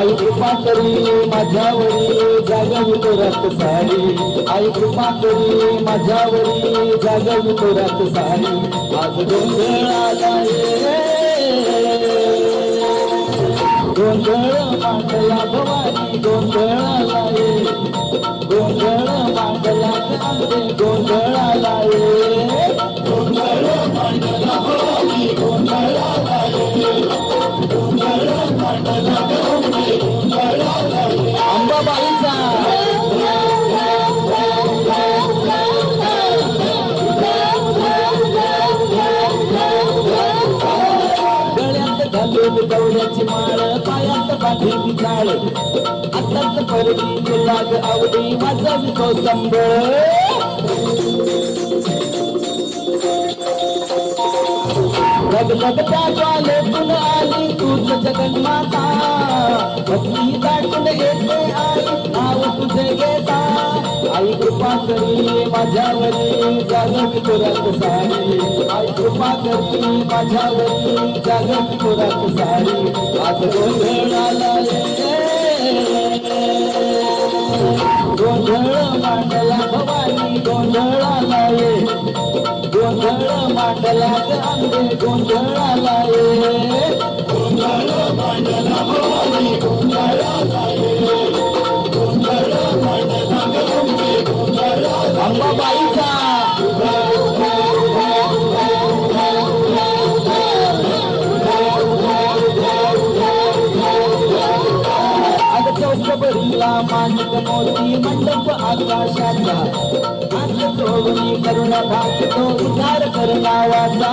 आई कृपा करी माझ्यावरी जागवी तो रक्त सारी आई कृपा करी माझ्यावरी जागवी तो रक्त सारी आज गोंधळाला ये गोंधळ मांडला भवानी गोंधळाला ये गोंधळ मांडला कांदे गोंधळाला ये गोंधळ मांडला भवानी गोंधळाला ये गोंधळ मांडला आताच परती लाग आवडी माझा तो संबळ लगलगत्या ज्वाले पुन आली तूच जगन्माता भक्ती दाटून येते आई नाव तुझे घेता आई कृपा करी माझ्यावरी जागत तुरत सारी आई कृपा करी माझ्यावरी जागत तुरत सारी आज गोंधळाला मांडला गांधी गोंधळाला ये गोंधळ मांडला भवानी गोंधळाला ये गोंधळ मांडला गांधी गोंधळाला अंबाबाईचा अग चौकबरीला मोती मंडप आकाशाचा हात जोडणी करुण भागतो उद्धार कर नावाचा.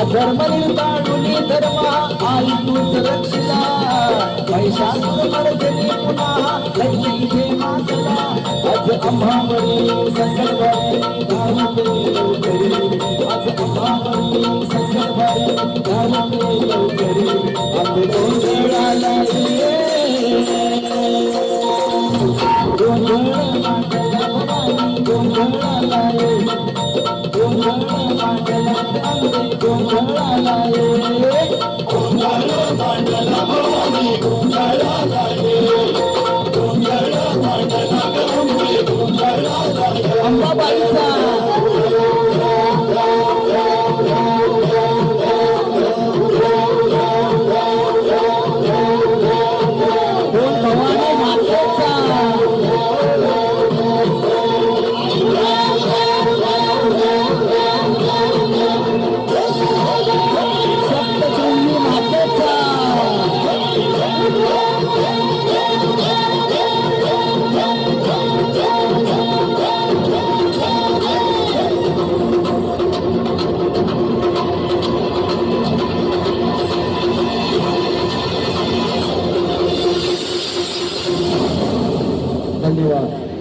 अधर्म निर्दाळुनी धर्म आई तूच रक्षिला. पैशासुर मर्जनी पुन्हा इथे मातला. आज अंबावरी ससरवारी गावते लवकरी आज अंबावरी ससरवारी गावते अंबाबाईचा continua